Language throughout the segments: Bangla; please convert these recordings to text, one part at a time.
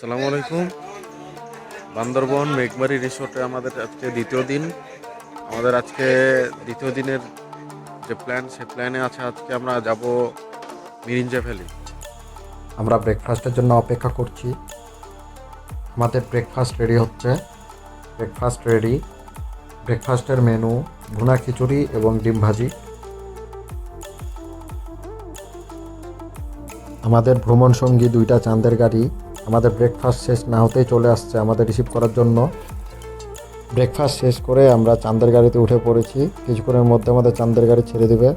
আসসালামু আলাইকুম। বান্দরবন মেঘমারি রিসোর্টে আমাদের আজকে দ্বিতীয় দিন। আমাদের আজকে দ্বিতীয় দিনের যে প্ল্যান, সে প্ল্যানে আছে আজকে আমরা যাব মিরিঞ্জা ভ্যালি। আমরা ব্রেকফাস্টের জন্য অপেক্ষা করছি। আমাদের ব্রেকফাস্ট রেডি হচ্ছে। Breakfast ready. ব্রেকফাস্টের মেনু, ভুনা খিচুড়ি এবং ডিম ভাজি। আমাদের ভ্রমণ সঙ্গী দুইটা চাঁদের গাড়ি। আমাদের ব্রেকফাস্ট শেষ না হতেই চলে আসছে আমাদের রিসিভ করার জন্য। ব্রেকফাস্ট শেষ করে আমরা চাঁদের গাড়িতে উঠে পড়েছি। কিছুক্ষণের মধ্যে আমাদের চাঁদের গাড়ি ছেড়ে দেবে।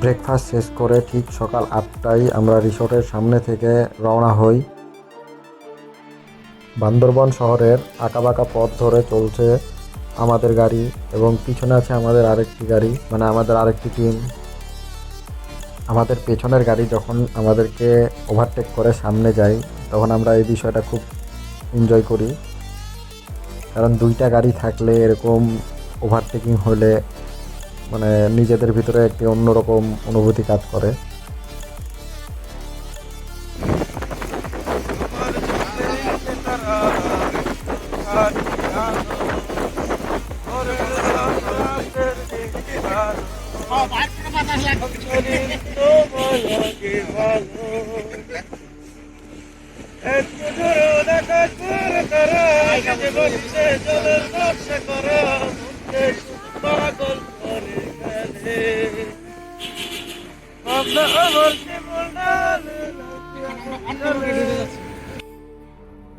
ব্রেকফাস্ট শেষ করে ঠিক সকাল আটটায় আমরা রিসোর্টের সামনে থেকে রওনা হই। বান্দরবন শহরের আঁকাবাঁকা পথ ধরে চলছে আমাদের গাড়ি এবং পিছনে আছে আমাদের আরেকটি গাড়ি মানে আমাদের আরেকটি টিম আমাদের পেছনের গাড়ি যখন আমাদেরকে ওভারটেক করে সামনে যাই তখন আমরা এই বিষয়টা খুব এনজয় করি। কারণ দুইটা গাড়ি থাকলে এরকম ওভারটেকিং হলে মানে নিজেদের ভিতরে একটি অন্যরকম অনুভূতি কাজ করে।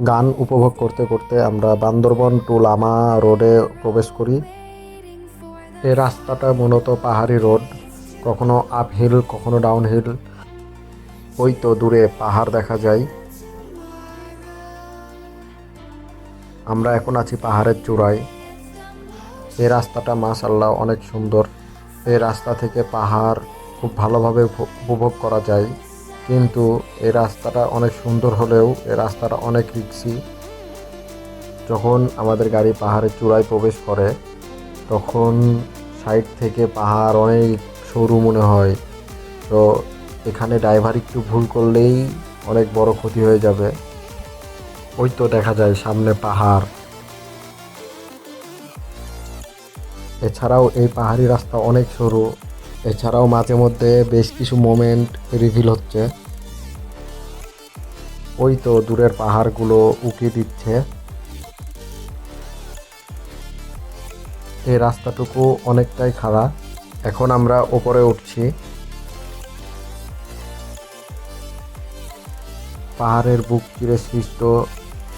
গান উপভোগ করতে করতে আমরা বান্দরবন টু লামা রোডে প্রবেশ করি। এই রাস্তাটা মূলত পাহাড়ি রোড। কখনো আপহিল কখনো ডাউনহিল ওই তো দূরে পাহাড় দেখা যায়। আমরা এখন আছি পাহাড়ের চূড়ায়। এই রাস্তাটা মাশাল্লাহ অনেক সুন্দর। এই রাস্তা থেকে পাহাড় খুব ভালোভাবে উপ- উপভোগ করা যায়। কিন্তু এই রাস্তাটা অনেক সুন্দর হলেও এই রাস্তাটা অনেক রিক্সি। যখন আমাদের গাড়ি পাহাড়ের চূড়ায় প্রবেশ করে, তখন সাইড থেকে পাহাড় অনেক সরু মনে হয়। তো এখানে ড্রাইভার একটু ভুল করলেই অনেক বড় ক্ষতি হয়ে যাবে। ওই তো দেখা যায় সামনে পাহাড়। এছাড়াও এই পাহাড়ি রাস্তা অনেক সরু। এছাড়াও মাঝে মধ্যে বেশ কিছু মোমেন্ট রিভিল হচ্ছে। ওই তো দূরের পাহাড়গুলো উঁকি দিচ্ছে। এই রাস্তাটুকু অনেকটাই খারাপ এখন আমরা ওপরে উঠছি। পাহাড়ের বুক চিরে সৃষ্ট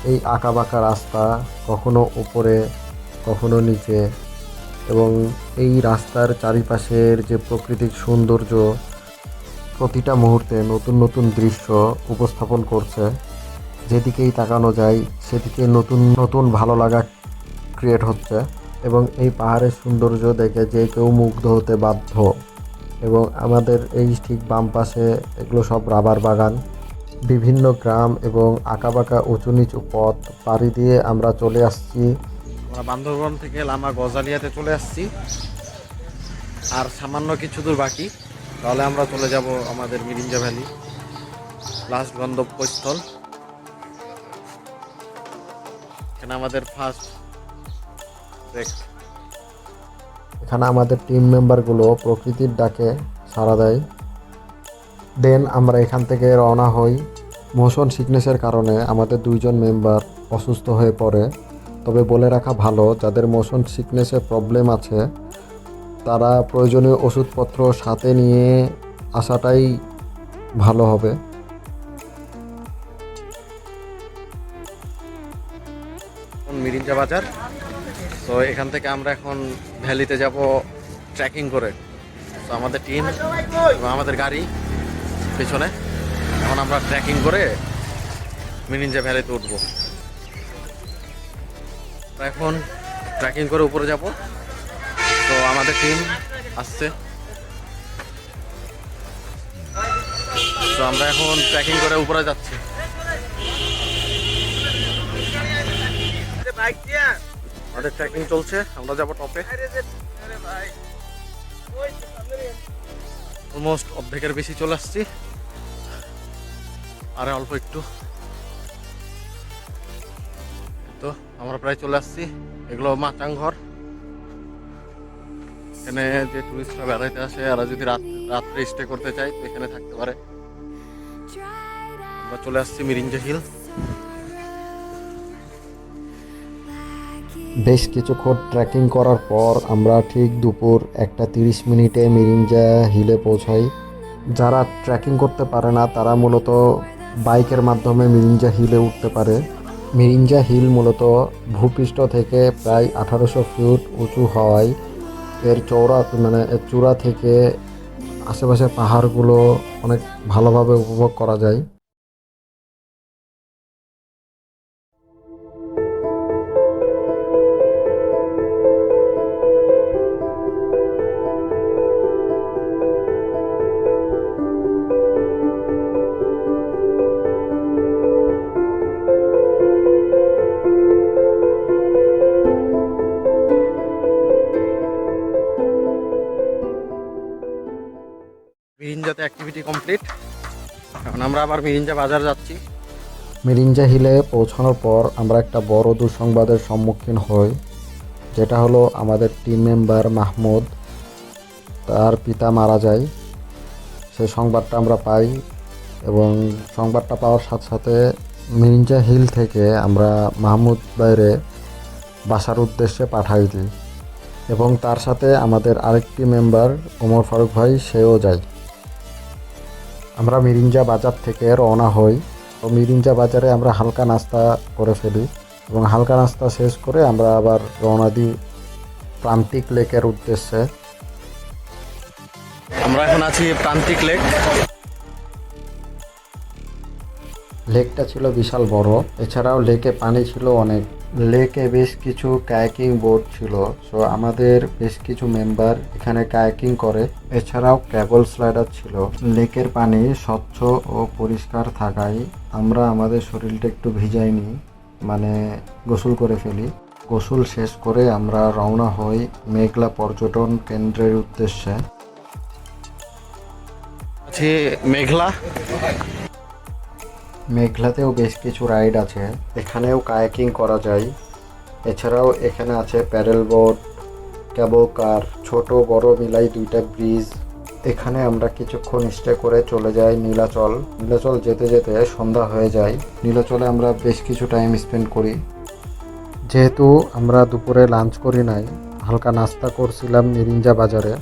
এই আঁকাবাঁকা রাস্তা কখনো উপরে, কখনো নিচে এবং এই রাস্তার চারিপাশের যে প্রাকৃতিক সৌন্দর্য, প্রতিটা মুহূর্তে নতুন নতুন দৃশ্য উপস্থাপন করছে। যেদিকেই তাকানো যায়, সেদিকে নতুন নতুন ভালো লাগা ক্রিয়েট হচ্ছে। এবং এই পাহাড়ের সৌন্দর্য দেখে যে কেউ মুগ্ধ হতে বাধ্য। এবং আমাদের এই ঠিক বাম পাশে এগুলো সব রাবার বাগান। বিভিন্ন গ্রাম এবং আঁকাবাঁকা উঁচু নিচু পথ পাড়ি দিয়ে আমরা চলে আসছি। আমরা বান্দরবন থেকে লামা গজালিয়াতে চলে আসছি। আর সামান্য কিছু দূর বাকি। তাহলে আমরা চলে যাব আমাদের মিরিঞ্জা ভ্যালি। লাস্ট গন্তব্যস্থল এখানে আমাদের ফার্স্ট এখানে আমাদের টিম মেম্বারগুলো প্রকৃতির ডাকে সাড়া দেয়। দেন আমরা এখান থেকে রওনা হই মোশন সিকনেসের কারণে আমাদের দুইজন মেম্বার অসুস্থ হয়ে পড়ে। তবে বলে রাখা ভালো যাদের মোশন সিকনেসের প্রবলেম আছে তারা প্রয়োজনীয় ওষুধপত্র সাথে নিয়ে আসাটাই ভালো হবে। মিরিঞ্জা বাজার। তো এখান থেকে আমরা এখন ভ্যালিতে যাব ট্রেকিং করে। তো আমাদের টিম এবং আমাদের গাড়ি পেছনে। এখন আমরা ট্রেকিং করে মিনিঞ্জা ভ্যালিতে উঠবো। এখন ট্রেকিং করে উপরে যাব। তো আমাদের টিম আসছে। তো আমরা এখন ট্রেকিং করে উপরে যাচ্ছি। আমাদের ট্রেকিং চলছে, আমরা যাব টপে অলমোস্ট অর্ধেকের বেশি চলে আসছি। আরে অল্প একটু। তো আমরা প্রায় চলে আসছি। এগুলো মাচাং ঘর। এখানে যে টুরিস্টরা বেড়াইতে আসে আর যদি রাত রাত্রে স্টে করতে চাই তো এখানে থাকতে পারে। আমরা চলে আসছি মিরিঞ্জা হিল বেশ কিছুক্ষণ ট্রেকিং করার পর আমরা ঠিক দুপুর একটা তিরিশ মিনিটে মিরিঞ্জা হিলে পৌঁছাই। যারা ট্রেকিং করতে পারে না, তারা মূলত বাইকের মাধ্যমে মিরিঞ্জা হিলে উঠতে পারে। মিরিঞ্জা হিল মূলত ভূপৃষ্ঠ থেকে প্রায় আঠারোশো ফুট উঁচু হওয়ায় এর চৌড়া মানে এর চূড়া থেকে আশেপাশের পাহাড়গুলো অনেক ভালোভাবে উপভোগ করা যায়। অ্যাক্টিভিটি কমপ্লিট এখন আমরা আবার মিরিঞ্জা বাজার যাচ্ছি। মিরিঞ্জা হিলে পৌঁছানোর পর আমরা একটা বড় দুঃসংবাদের সম্মুখীন হই, যেটা হলো আমাদের টিম মেম্বার মাহমুদ, তার পিতা মারা যায়। সেই সংবাদটা আমরা পাই এবং সংবাদটা পাওয়ার সাথে সাথে মিরিঞ্জা হিল থেকে আমরা মাহমুদ বাইরে বাসার উদ্দেশ্যে পাঠাই দিই এবং তার সাথে আমাদের আরেকটি মেম্বার ওমর ফারুক ভাই, সেও যায়। আমরা মিরিঞ্জা বাজার থেকে রওনা হই। তো মিরিঞ্জা বাজারে আমরা হালকা নাস্তা করে ফেলি এবং হালকা নাস্তা শেষ করে আমরা আবার রওনা দিই প্রান্তিক লেকের উদ্দেশ্যে। আমরা এখন আছি প্রান্তিক লেক। লেকটা ছিল বিশাল বড়। এছাড়াও লেকে পানি ছিল অনেক। লেকে বেশ কিছু কায়াকিং বোট ছিল। সো আমাদের বেশ কিছু মেম্বার এখানে কায়াকিং করে। এছাড়াও ক্যাবল স্লাইডার ছিল। লেকের পানি স্বচ্ছ ও পরিষ্কার থাকায় আমরা আমাদের শরীরটা একটু ভিজাই নিই মানে গোসল করে ফেলি। গোসল শেষ করে আমরা রওনা হই মেঘলা পর্যটন কেন্দ্রের উদ্দেশ্যে। মেঘলা। মেঘলাতেও বেশ কিছু রাইড আছে। এখানেও কায়াকিং করা যায়। এছাড়াও এখানে আছে প্যারেল বোট, ক্যাবল কার, ছোট বড় মিলাই দুইটা ব্রিজ। এখানে আমরা কিছুক্ষণ স্টে করে চলে যাই নীলাচল। নীলাচল যেতে যেতে সন্ধ্যা হয়ে যায়। নীলাচলে আমরা বেশ কিছু টাইম স্পেন্ড করি। যেহেতু আমরা দুপুরে লাঞ্চ করি নাই, হালকা নাস্তা করছিলাম নিরিঞ্জা বাজারে।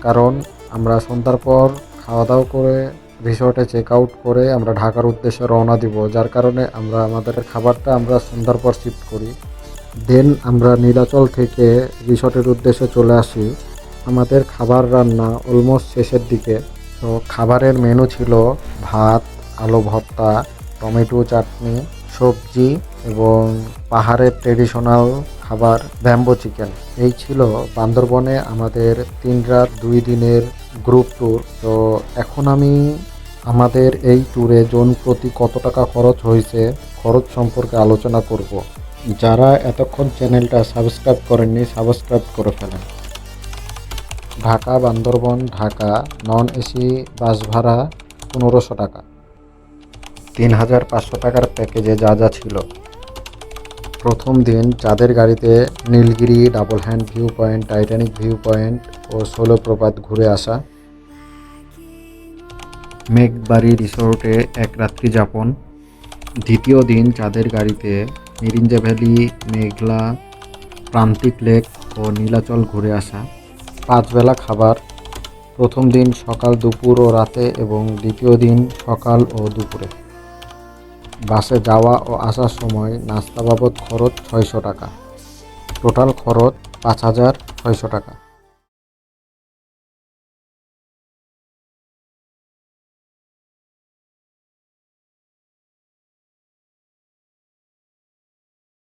কারণ আমরা সন্ধ্যার পর খাওয়া দাওয়া করে রিসর্টে চেক আউট করে আমরা ঢাকার উদ্দেশ্যে রওনা দিব, যার কারণে আমরা আমাদের খাবারটা আমরা সন্ধ্যার পর শিফট করি। দেন আমরা নীলাচল থেকে রিসর্টের উদ্দেশ্যে চলে আসি। আমাদের খাবার রান্না অলমোস্ট শেষের দিকে। তো খাবারের মেনু ছিল ভাত, আলু ভর্তা, টমেটো চাটনি, সবজি এবং পাহাড়ের ট্রেডিশনাল খাবার ব্যাম্বো চিকেন এই ছিল বান্দরবনে আমাদের তিন রাত দুই দিনের গ্রুপ ট্যুর তো এখন আমি আমাদের এই ট্যুরে জন প্রতি কত টাকা খরচ হয়েছে, খরচ সম্পর্কে আলোচনা করব। যারা এতক্ষণ চ্যানেলটা সাবস্ক্রাইব করেননি সাবস্ক্রাইব করে ফেলেন। Dhaka, Bandarban, Dhaka non AC bus ভাড়া পনেরোশো টাকা। তিন হাজার পাঁচশো টাকার প্যাকেজে যা যা ছিল। প্রথম দিন চাঁদের গাড়িতে Nilgiri double hand view point Titanic view point ও ষোলো প্রপাত ঘুরে আসা। মেঘবাড়ি রিসোর্টে এক রাত্রি যাপন। দ্বিতীয় দিন চাঁদের গাড়িতে মিরিঞ্জা ভ্যালি, মেঘলা, প্রান্তিক লেক ও নীলাচল ঘুরে আসা। পাঁচ বেলা খাবার। প্রথম দিন সকাল দুপুর ও রাতে এবং দ্বিতীয় দিন সকাল ও দুপুরে। বাসে যাওয়া ও আসার সময় নাস্তা বাবদ খরচ ছয়শো টাকা। টোটাল খরচ পাঁচ হাজার ছয়শো টাকা।